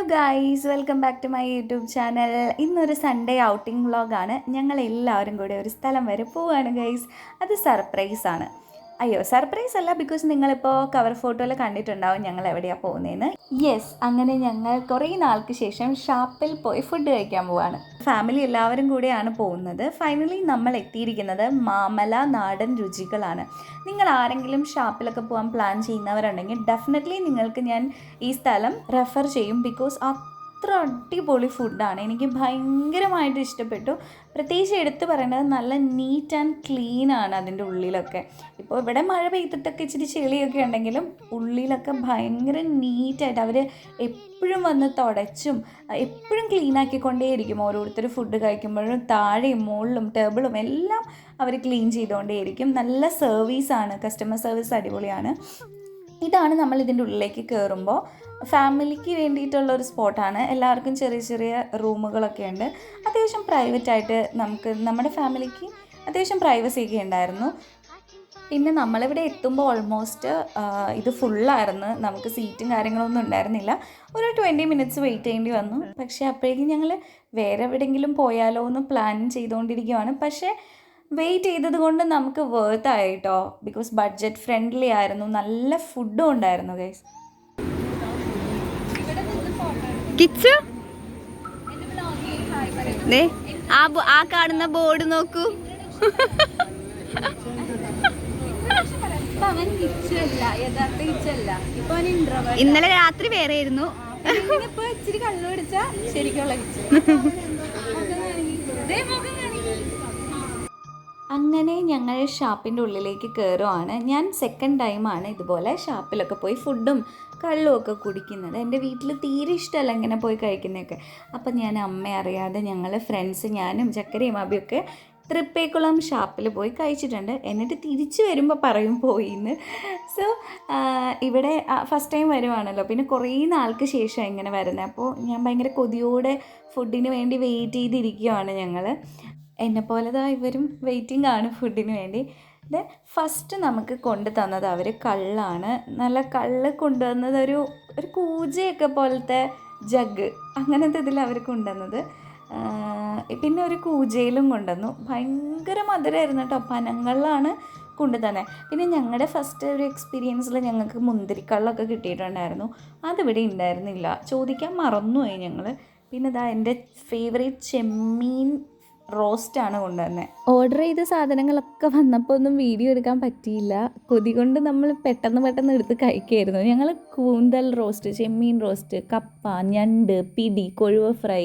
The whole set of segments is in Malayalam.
Hello guys welcome back to my YouTube channel ഇന്നൊരു സൺഡേ ഔട്ടിംഗ് വ്ളോഗാണ് ഞങ്ങൾ എല്ലാവരും കൂടെ ഒരു സ്ഥലം വരെ പോവുകയാണ് ഗൈസ് അത് സർപ്രൈസ് ആണ്. അയ്യോ സർപ്രൈസ് അല്ല ബിക്കോസ് നിങ്ങളിപ്പോൾ കവർ ഫോട്ടോയിൽ കണ്ടിട്ടുണ്ടാവും ഞങ്ങൾ എവിടെയാണ് പോകുന്നതെന്ന് യെസ് അങ്ങനെ ഞങ്ങൾ കുറേ നാൾക്ക് ശേഷം ഷാപ്പിൽ പോയി ഫുഡ് കഴിക്കാൻ പോവാണ്. ഫാമിലി എല്ലാവരും കൂടെയാണ് പോകുന്നത്. ഫൈനലി നമ്മൾ എത്തിയിരിക്കുന്നത് മാമല നാടൻ രുചികളാണ്. നിങ്ങൾ ആരെങ്കിലും ഷാപ്പിലൊക്കെ പോകാൻ പ്ലാൻ ചെയ്യുന്നവരുണ്ടെങ്കിൽ ഡെഫിനറ്റ്ലി നിങ്ങൾക്ക് ഞാൻ ഈ സ്ഥലം റെഫർ ചെയ്യും ബിക്കോസ് അത്ര അടിപൊളി ഫുഡാണ് എനിക്ക് ഭയങ്കരമായിട്ട് ഇഷ്ടപ്പെട്ടു. പ്രത്യേകിച്ച് എടുത്തു പറയേണ്ടത് നല്ല നീറ്റ് ആൻഡ് ക്ലീൻ ആണ് അതിന്റെ ഉള്ളിലൊക്കെ. ഇപ്പോൾ ഇവിടെ മഴ പെയ്തിട്ടൊക്കെ ഇച്ചിരി ചെളിയൊക്കെ ഉണ്ടെങ്കിലും ഉള്ളിലൊക്കെ ഭയങ്കര നീറ്റായിട്ട് അവർ എപ്പോഴും വന്ന് തുടച്ചും എപ്പോഴും ക്ലീൻ ആക്കിക്കൊണ്ടേയിരിക്കും. ഓരോരുത്തർ ഫുഡ് കഴിക്കുമ്പോഴും താഴെയും മുകളിലും ടേബിളും എല്ലാം അവർ ക്ലീൻ ചെയ്തുകൊണ്ടേയിരിക്കും. നല്ല സർവീസാണ് കസ്റ്റമർ സർവീസ് അടിപൊളിയാണ്. ഇതാണ് നമ്മൾ ഇതിന്റെ ഉള്ളിലേക്ക് കയറുമ്പോൾ ഫാമിലിക്ക് വേണ്ടിയിട്ടുള്ള ഒരു സ്പോട്ടാണ്. എല്ലാവർക്കും ചെറിയ ചെറിയ റൂമുകളൊക്കെ ഉണ്ട്. അത്യാവശ്യം പ്രൈവറ്റ് ആയിട്ട് നമുക്ക് നമ്മുടെ ഫാമിലിക്ക് അത്യാവശ്യം പ്രൈവസി ഒക്കെ ഉണ്ടായിരുന്നു. പിന്നെ നമ്മളിവിടെ എത്തുമ്പോൾ ഓൾമോസ്റ്റ് ഇത് ഫുള്ളായിരുന്നു നമുക്ക് സീറ്റും കാര്യങ്ങളൊന്നും ഉണ്ടായിരുന്നില്ല. ഒരു ട്വന്റി മിനിറ്റ്സ് വെയിറ്റ് ചെയ്യേണ്ടി വന്നു. പക്ഷേ അപ്പോഴേക്കും ഞങ്ങൾ വേറെ എവിടെയെങ്കിലും പോയാലോ എന്ന് പ്ലാൻ ചെയ്തുകൊണ്ടിരിക്കുവാണ് പക്ഷേ വെയിറ്റ് ചെയ്തത് കൊണ്ട് നമുക്ക് വേർത്ത് ആയിട്ടോ ബിക്കോസ് ബഡ്ജറ്റ് ഫ്രണ്ട്ലി ആയിരുന്നു. നല്ല ഫുഡും ഉണ്ടായിരുന്നു ഗൈസ് കിച്ച് ദേ, ആ ആ കാണുന്ന ബോർഡ് നോക്കൂ. ഇന്നലെ രാത്രി വേറെ ആയിരുന്നു. ഇപ്പൊ ഇച്ചിരി കള്ളു പിടിച്ചാ ശരിക്കുള്ള കിച്ചൻ അങ്ങനെ ഞങ്ങൾ ഷാപ്പിന്റെ ഉള്ളിലേക്ക് കയറുവാണ്. ഞാൻ സെക്കൻഡ് ടൈമാണ് ഇതുപോലെ ഷാപ്പിലൊക്കെ പോയി ഫുഡും കള്ളും ഒക്കെ കുടിക്കുന്നത്. എന്റെ വീട്ടിൽ തീരെ ഇഷ്ടമല്ല ഇങ്ങനെ പോയി കഴിക്കുന്നതൊക്കെ. അപ്പം ഞാൻ അമ്മ അറിയാതെ ഞങ്ങൾ ഫ്രണ്ട്സ് ഞാനും ചക്കരയും അബിയൊക്കെ തൃപ്പേക്കുളം ഷാപ്പിൽ പോയി കഴിച്ചിട്ടുണ്ട്. എന്നിട്ട് തിരിച്ചു വരുമ്പോൾ പറയും പോയിന്ന്. സോ ഇവിടെ ഫസ്റ്റ് ടൈം വരുവാണല്ലോ. പിന്നെ കുറേ നാൾക്ക് ശേഷം ഇങ്ങനെ വരുന്നത്. അപ്പോൾ ഞാൻ ഭയങ്കര കൊതിയോടെ ഫുഡിന് വേണ്ടി വെയിറ്റ് ചെയ്തിരിക്കുകയാണ് ഞങ്ങൾ എന്നെ പോലെ ദാ ഇവരും വെയിറ്റിംഗ് ആണ് ഫുഡിന് വേണ്ടി. ദെ ഫസ്റ്റ് നമുക്ക് കൊണ്ടു തന്നത് അവർ കള്ളാണ്. നല്ല കള്ള് കൊണ്ടുവന്നത് ഒരു ഒരു കൂജയൊക്കെ പോലത്തെ ജഗ് അങ്ങനത്തെ ഇതിൽ അവർ കൊണ്ടുവന്നത്. പിന്നെ ഒരു കൂജയിലും കൊണ്ടുവന്നു. ഭയങ്കര മധുരമായിരുന്നു കേട്ടോ പനങ്ങളിലാണ് കൊണ്ടുതന്നെ പിന്നെ ഞങ്ങളുടെ ഫസ്റ്റ് ഒരു എക്സ്പീരിയൻസിൽ ഞങ്ങൾക്ക് മുന്തിരിക്കള്ളൊക്കെ കിട്ടിയിട്ടുണ്ടായിരുന്നു. അതിവിടെ ഉണ്ടായിരുന്നില്ല. ചോദിക്കാൻ മറന്നുപോയി ഞങ്ങൾ പിന്നെ ഇതാ എന്റെ ഫേവറേറ്റ് ചെമ്മീൻ റോസ്റ്റാണ് കൊണ്ടുവന്നത് ഓർഡർ ചെയ്ത സാധനങ്ങളൊക്കെ വന്നപ്പോൾ ഒന്നും വീഡിയോ എടുക്കാൻ പറ്റിയില്ല. കൊതി കൊണ്ട് നമ്മൾ പെട്ടെന്ന് പെട്ടെന്ന് എടുത്ത് കഴിക്കുമായിരുന്നു ഞങ്ങൾ കൂന്തൽ റോസ്റ്റ് ചെമ്മീൻ റോസ്റ്റ് കപ്പ ഞണ്ട് പിടി കൊഴുവ ഫ്രൈ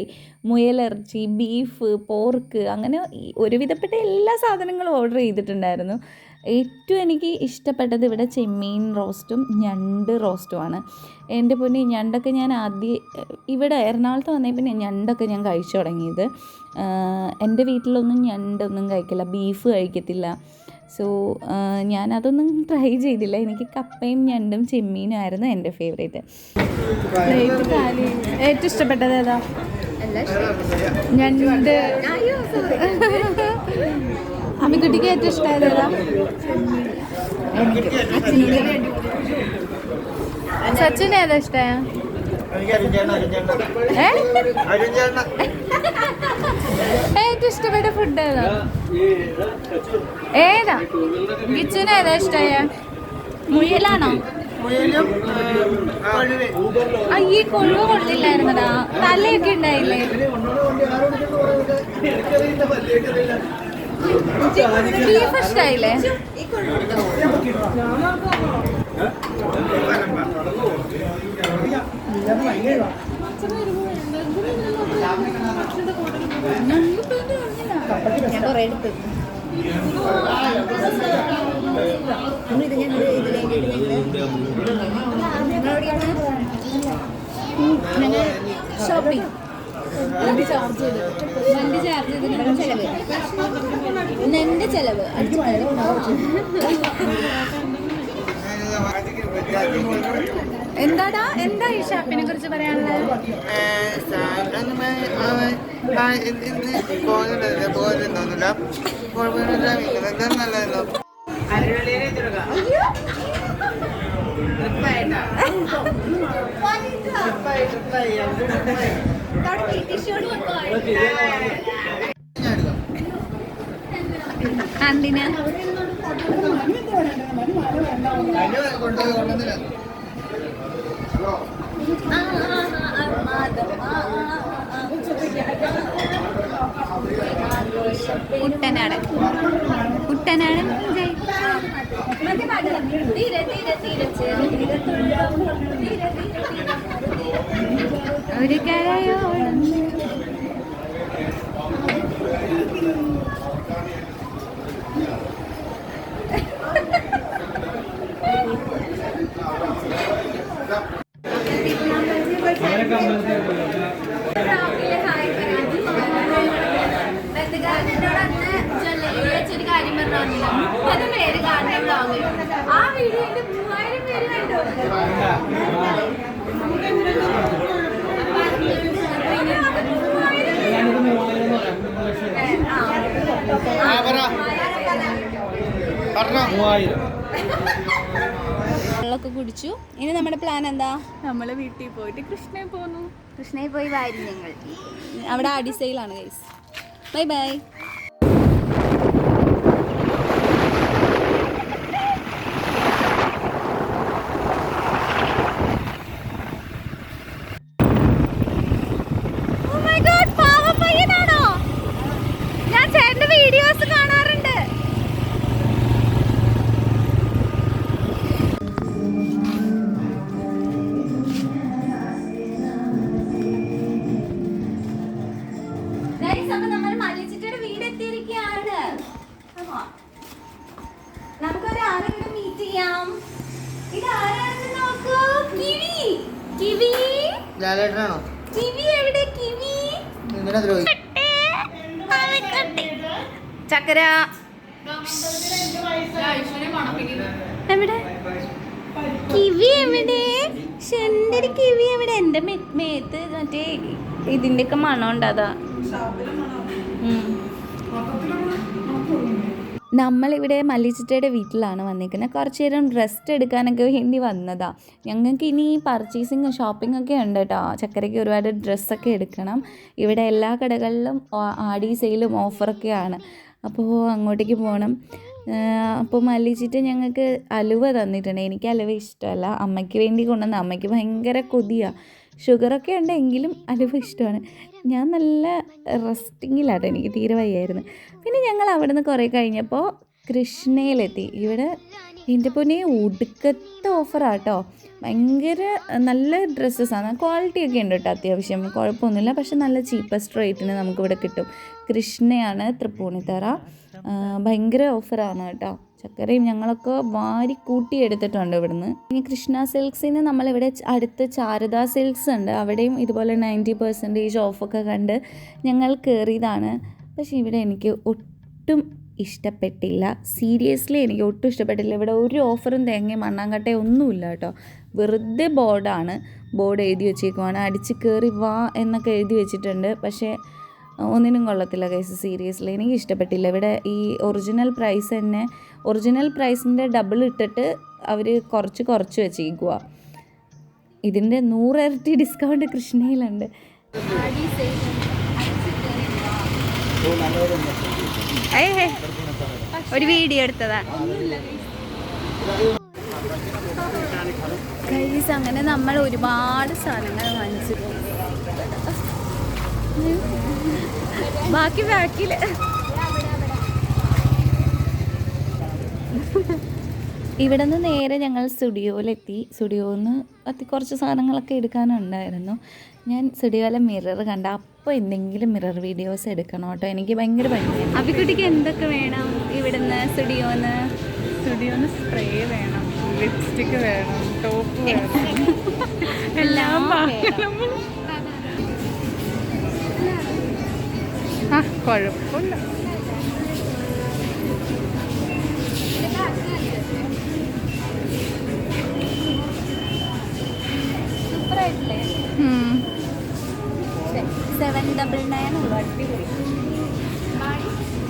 മുയലിറച്ചി ബീഫ് പോർക്ക് അങ്ങനെ ഒരുവിധപ്പെട്ട എല്ലാ സാധനങ്ങളും ഓർഡർ ചെയ്തിട്ടുണ്ടായിരുന്നു. ഏറ്റവും എനിക്ക് ഇഷ്ടപ്പെട്ടത് ഇവിടെ ചെമ്മീൻ റോസ്റ്റും ഞണ്ട് റോസ്റ്റുമാണ്. എന്റെ പൊന്നി ഞണ്ടൊക്കെ ഞാൻ ആദ്യം ഇവിടെ എറണാകുളത്ത് വന്നേ പിന്നെ ഞണ്ടൊക്കെ ഞാൻ കഴിച്ചു തുടങ്ങിയത്. എന്റെ വീട്ടിലൊന്നും ഞണ്ടൊന്നും കഴിക്കില്ല ബീഫ് കഴിക്കത്തില്ല. സോ ഞാനതൊന്നും ട്രൈ ചെയ്തില്ല. എനിക്ക് കപ്പയും ഞണ്ടും ചെമ്മീനും ആയിരുന്നു എന്റെ ഫേവറേറ്റ്. ഏറ്റവും ഇഷ്ടപ്പെട്ടത് ഏതാ? ഞണ്ട്. അമ്മിക്കുട്ടിക്ക് ഏറ്റവും ഇഷ്ടമായത് ഏതാ? സച്ചിന് ഏതാ ഇഷ്ടമായ ഏറ്റവും ഇഷ്ടപ്പെട്ട ഫുഡ് ഏതാ? ഏതാ? ഗിച്ചുന് ഏതാ ഇഷ്ടമായ? മുയലാണോ? ആ, ഈ കൊള്ളു കൊള്ളില്ലായിരുന്നടാ തലയൊക്കെ ഉണ്ടായില്ലേ? ബീഫ് ഇഷ്ടായില്ലേ ഞാൻ കുറേ എടുത്ത്. ഇത് ഞങ്ങൾ ഇതിലേക്ക് ഞങ്ങൾ ഷോപ്പിംഗ്. വണ്ടി ചാർജ് ചെയ്ത്. വണ്ടി ചാർജ് ചെയ്തിട്ട് ചെലവ്. എന്റെ ചെലവ്. എന്താടാ? എന്താ ഈ ഷാപ്പിനെ കുറിച്ച് പറയാനുള്ളത്? ആ എന്തിനാ? കുട്ടനാടൻ കുട്ടനാടൻ ജയ്. ഒരു കരയോളം ആ വീഡിയോയിൽ മൂവായിരം പേര് കണ്ടു. വെള്ളമൊക്കെ കുടിച്ചു. ഇനി നമ്മുടെ പ്ലാൻ എന്താ? നമ്മൾ വീട്ടിൽ പോയിട്ട് കൃഷ്ണയെ പോന്നു. കൃഷ്ണയിൽ പോയി വാരി ഞങ്ങൾ അവിടെ അടിസയിലാണ് ഗൈസ് ബൈ ബൈ ലാലേട്ടനാണോ കിവി എവിടെ? കിവി? എന്തിനാ ദ്രോഹി? ചക്കര. എവിടെ? കിവി എവിടെ? കിവി എവിടെ? മേത്ത് മറ്റേ മണം ഉണ്ടാതാ. നമ്മളിവിടെ മല്ലിച്ചിട്ടയുടെ വീട്ടിലാണ് വന്നിരിക്കുന്നത്. കുറച്ച് നേരം റെസ്റ്റ് എടുക്കാനൊക്കെ വേണ്ടി വന്നതാ. ഞങ്ങൾക്ക് ഇനി പർച്ചേസിങ് ഷോപ്പിംഗ് ഒക്കെ ഉണ്ട് കേട്ടോ ചക്കരയ്ക്ക് ഒരുപാട് ഡ്രസ്സൊക്കെ എടുക്കണം. ഇവിടെ എല്ലാ കടകളിലും ആടി സെയിലും ഓഫറൊക്കെയാണ് അപ്പോൾ അങ്ങോട്ടേക്ക് പോകണം അപ്പോൾ മല്ലിച്ചിട്ട് ഞങ്ങൾക്ക് അലുവ തന്നിട്ടുണ്ട്. എനിക്ക് അലുവ ഇഷ്ടമല്ല. അമ്മയ്ക്ക് വേണ്ടി കൊണ്ടുവന്ന. അമ്മയ്ക്ക് ഭയങ്കര കൊതിയാണ് ഷുഗറൊക്കെ ഉണ്ട് എങ്കിലും അലുവ ഇഷ്ടമാണ്. ഞാൻ നല്ല റെസ്റ്റിങ്ങിലാട്ടോ എനിക്ക് തീരെ വയ്യായിരുന്നു. പിന്നെ ഞങ്ങൾ അവിടെ നിന്ന് കുറേ കഴിഞ്ഞപ്പോൾ കൃഷ്ണയിലെത്തി. ഇവിടെ എന്റെ പൊന്നെ ഒടുക്കത്തെ ഓഫറാട്ടോ. ഭയങ്കര നല്ല ഡ്രസ്സസ്സാണ് ക്വാളിറ്റി ഒക്കെ ഉണ്ട് കേട്ടോ അത്യാവശ്യം. കുഴപ്പമൊന്നുമില്ല. പക്ഷെ നല്ല ചീപ്പസ്റ്റ് റേറ്റിന് നമുക്കിവിടെ കിട്ടും. കൃഷ്ണയാണ് തൃപ്പൂണിത്തറ. ഭയങ്കര ഓഫറാണ് കേട്ടോ. ചക്കരയും ഞങ്ങളൊക്കെ വാരി കൂട്ടി എടുത്തിട്ടുണ്ട് ഇവിടുന്ന്. ഇനി കൃഷ്ണ സിൽക്സിന് നമ്മളിവിടെ അടുത്ത് ചാരദ സിൽക്സ് ഉണ്ട്. അവിടെയും ഇതുപോലെ നയന്റി പെർസെന്റേജ് ഓഫൊക്കെ കണ്ട് ഞങ്ങൾ കയറിയതാണ് പക്ഷേ ഇവിടെ എനിക്ക് ഒട്ടും ഇഷ്ടപ്പെട്ടില്ല. സീരിയസ്ലി എനിക്ക് ഒട്ടും ഇഷ്ടപ്പെട്ടില്ല. ഇവിടെ ഒരു ഓഫറും തേങ്ങയും മണ്ണാങ്കട്ടയും ഒന്നുമില്ല കേട്ടോ. വെറുതെ ബോർഡാണ്. ബോർഡ് എഴുതി വെച്ചേക്കുവാണ്. അടിച്ച് കയറി വാ എന്നൊക്കെ എഴുതി വെച്ചിട്ടുണ്ട്. പക്ഷേ ഒന്നിനും കൊള്ളത്തില്ല കേസ് സീരിയസ്ലി എനിക്ക് ഇഷ്ടപ്പെട്ടില്ല. ഇവിടെ ഈ ഒറിജിനൽ പ്രൈസ് തന്നെ ഒറിജിനൽ പ്രൈസിന്റെ ഡബിൾ ഇട്ടിട്ട് അവർ കുറച്ച് കുറച്ച് വെച്ചേക്കുക ഇതിന്റെ നൂറിരട്ടി ഡിസ്കൗണ്ട് കൃഷ്ണയിലുണ്ട്. ഒരു വീഡിയോ എടുത്തതാ. കൈസ് അങ്ങനെ നമ്മൾ ഒരുപാട് സാധനങ്ങൾ വാങ്ങിച്ചു ബാക്കി ബാക്കിൽ ഇവിടെ നിന്ന് നേരെ ഞങ്ങൾ സ്റ്റുഡിയോയിലെത്തി. സ്റ്റുഡിയോയിൽ നിന്ന് അത്തി കുറച്ച് സാധനങ്ങളൊക്കെ എടുക്കാനുണ്ടായിരുന്നു. ഞാൻ സ്റ്റുഡിയോയിലെ മിറർ കണ്ട അപ്പോൾ എന്തെങ്കിലും മിറർ വീഡിയോസ് എടുക്കണം കേട്ടോ. എനിക്ക് ഭയങ്കര ഭംഗിയാണ് അഭിക്കുട്ടിക്ക് എന്തൊക്കെ വേണം ഇവിടുന്ന് സ്റ്റുഡിയോന്ന്? സ്റ്റുഡിയോന്ന് സ്പ്രേ വേണം ലിപ്സ്റ്റിക്ക് വേണം ടോപ്പ് വേണം. എല്ലാം ആ കുഴപ്പമില്ല.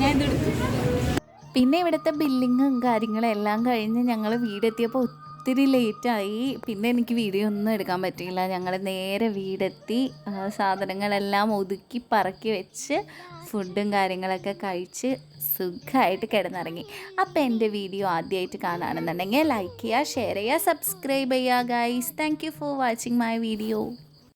ഞാൻ പിന്നെ ഇവിടുത്തെ ബില്ലിങ്ങും കാര്യങ്ങളും എല്ലാം കഴിഞ്ഞ് ഞങ്ങൾ വീടെത്തിയപ്പോൾ ഒത്തിരി ലേറ്റായി പിന്നെ എനിക്ക് വീഡിയോ ഒന്നും എടുക്കാൻ പറ്റിയില്ല. ഞങ്ങൾ നേരെ വീടെത്തി സാധനങ്ങളെല്ലാം ഒതുക്കി പറക്കി വെച്ച് ഫുഡും കാര്യങ്ങളൊക്കെ കഴിച്ച് സുഖമായിട്ട് കിടന്നിറങ്ങി. അപ്പോൾ എന്റെ വീഡിയോ ആദ്യമായിട്ട് കാണുകയാണെന്നുണ്ടെങ്കിൽ ലൈക്ക് ചെയ്യുക ഷെയർ ചെയ്യുക സബ്സ്ക്രൈബ് ചെയ്യുക guys thank for watching my video